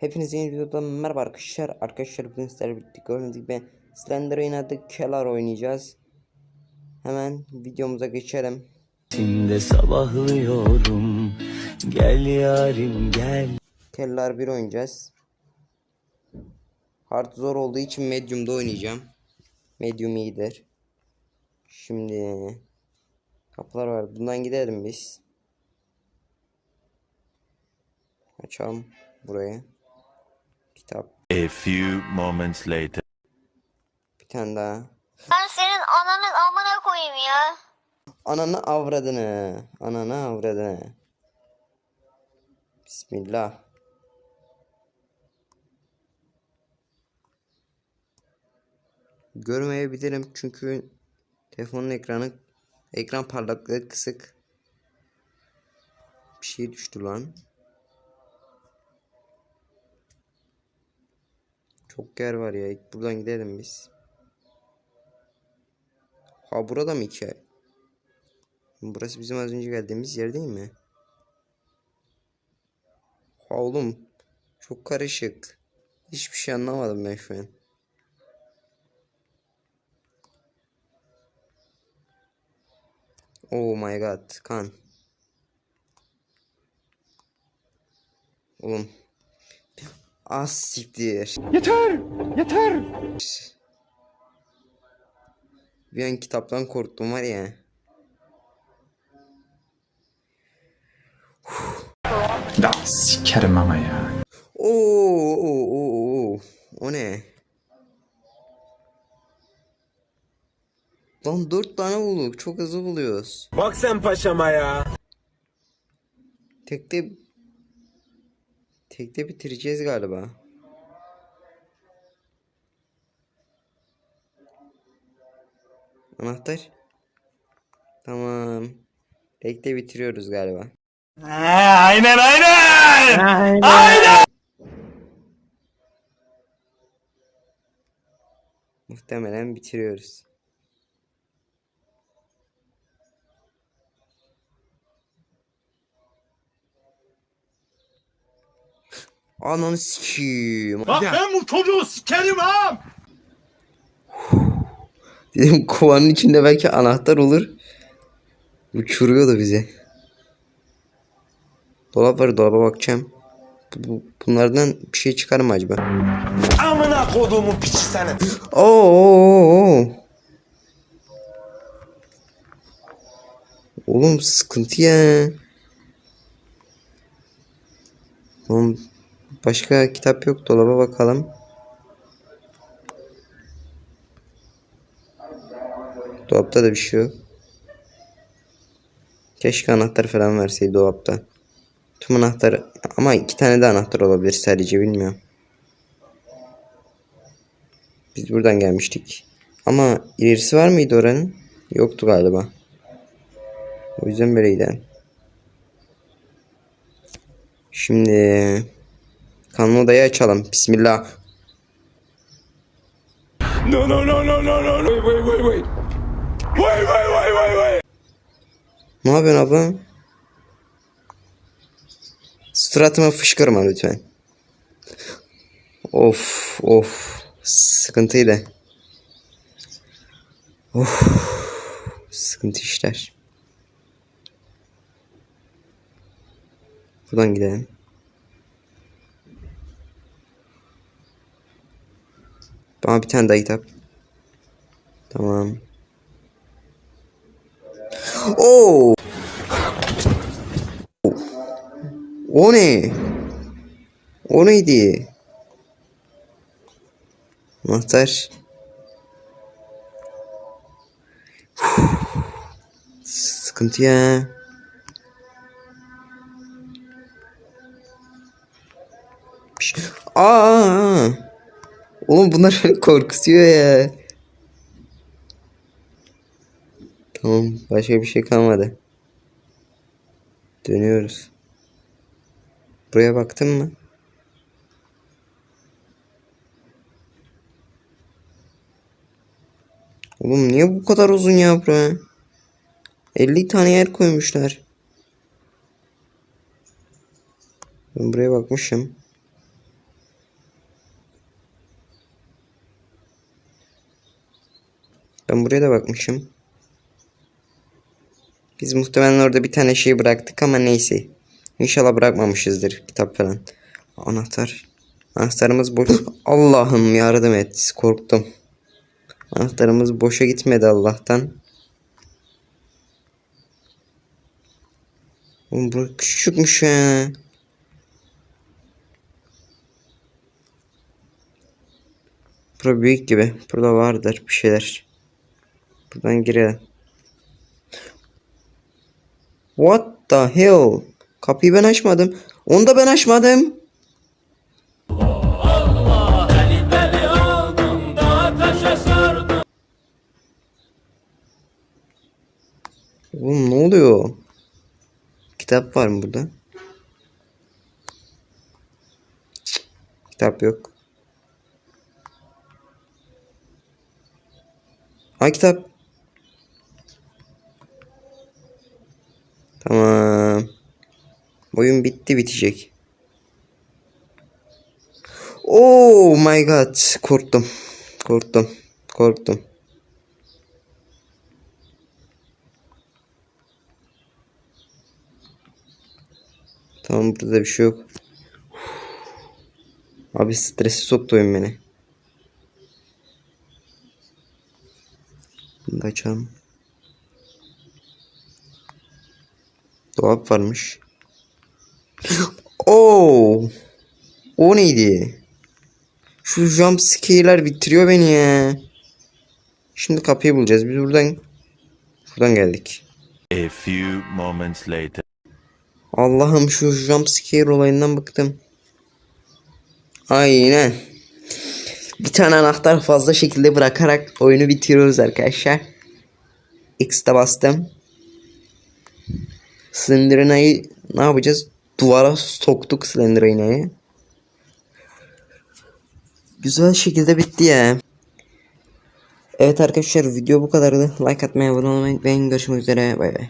Hepinize yeni videodan merhaba arkadaşlar. Arkadaşlar bugün sizlerle birlikte gördüğünüz gibi Slender oynadık. Keller oynayacağız. Hemen videomuza geçelim. Şimdi sabahlıyorum Gel yarim gel Keller 1 oynayacağız. Hard zor olduğu için Medium'da oynayacağım. Medium iyidir. Şimdi kapılar var. Bundan gidelim biz. Açalım burayı. Kitap. A few moments later. Bir tane daha. Ben senin ananın amına koyayım ya. Ananı avradını. Ananı avradını. Bismillah. Görmeyebilirim çünkü telefonun ekranı ekran parlaklığı kısık. Bir şey düştü lan. Çok yer var ya. Buradan gidelim biz. Ha burada mı iki? Burası bizim az önce geldiğimiz yer değil mi? Ha oğlum. Çok karışık. Hiçbir şey anlamadım ben şu an. Oh my god. Kan. Oğlum. Az siktir. Yeter! Yeter! Bir an kitaptan korktum var ya. Ya sikerim ama ya. Oo, oo, oo, oo. O ne? Lan dört tane bulduk. Çok hızlı buluyoruz. Bak sen paşama ya. Tekte Tekte bitireceğiz galiba. Anahtar. Tamam. Tekte bitiriyoruz galiba. aynen aynen! Muhtemelen bitiriyoruz. Ananı sikiyim. Bak ben bu çocuğu sikerim ha! Dedim kovanın içinde belki anahtar olur. Uçuruyordu bizi. Dolap var dolaba bakacağım. Bu- bu- bunlardan bir şey çıkar mı acaba? Amına koduğumun piçi senin. Oo, oo, oo. Oğlum sıkıntı ya. Oğlum başka kitap yok dolaba bakalım. Dolapta da bir şey yok. Keşke anahtar falan verseydi dolapta. Tüm anahtar ama iki tane de anahtar olabilir sadece bilmiyorum. Biz buradan gelmiştik. Ama ilerisi var mıydı oranın? Yoktu galiba. O yüzden böyleydi. Şimdi kanlı odayı açalım. Bismillah. No no no no no no. Wait wait wait wait. Wait wait wait wait wait. Ne yapıyorsun abla? Suratıma fışkırma lütfen. Of of. Sıkıntıydı. Of. Sıkıntı işler. Buradan gidelim. Bana bir tane daha kitap. Tamam. Oo. O ne? O neydi? Anahtar. Sıkıntı ya. Aa! Oğlum bunlar korkutuyor ya. Tamam başka bir şey kalmadı. Dönüyoruz. Buraya baktın mı? Oğlum niye bu kadar uzun ya bura? 50 tane yer koymuşlar. Ben buraya bakmışım. Ben buraya da bakmışım. Biz muhtemelen orada bir tane şey bıraktık ama neyse. İnşallah bırakmamışızdır kitap falan. Anahtar. Anahtarımız boş. Allah'ım yardım et. Korktum. Anahtarımız boşa gitmedi Allah'tan. Oğlum bu küçükmüş ya. Bura büyük gibi. Burada vardır bir şeyler. Buradan girelim. What the hell? Kapıyı ben açmadım. Onu da ben açmadım. Oğlum ne oluyor? Kitap var mı burada? Kitap yok. Ha kitap. Tamam. Bitti bitecek. Oh my god. Korktum. Korktum. Korktum. Tamam burada da bir şey yok. Abi stresi soktu oyun beni. Bunu da açalım. Dolap varmış. Oo. O neydi? Şu jump scare'ler bitiriyor beni ya. Şimdi kapıyı bulacağız. Biz buradan şuradan geldik. A few moments later. Allah'ım şu jump scare olayından bıktım. Aynen. Bir tane anahtar fazla şekilde bırakarak oyunu bitiriyoruz arkadaşlar. X'de bastım. Slenderman'ı ne yapacağız? Duvara soktuk Slenderman'ı. Güzel şekilde bitti ya. Evet arkadaşlar video bu kadardı. Like atmayı abone olmayı unutmayın. Görüşmek üzere. Bay bay.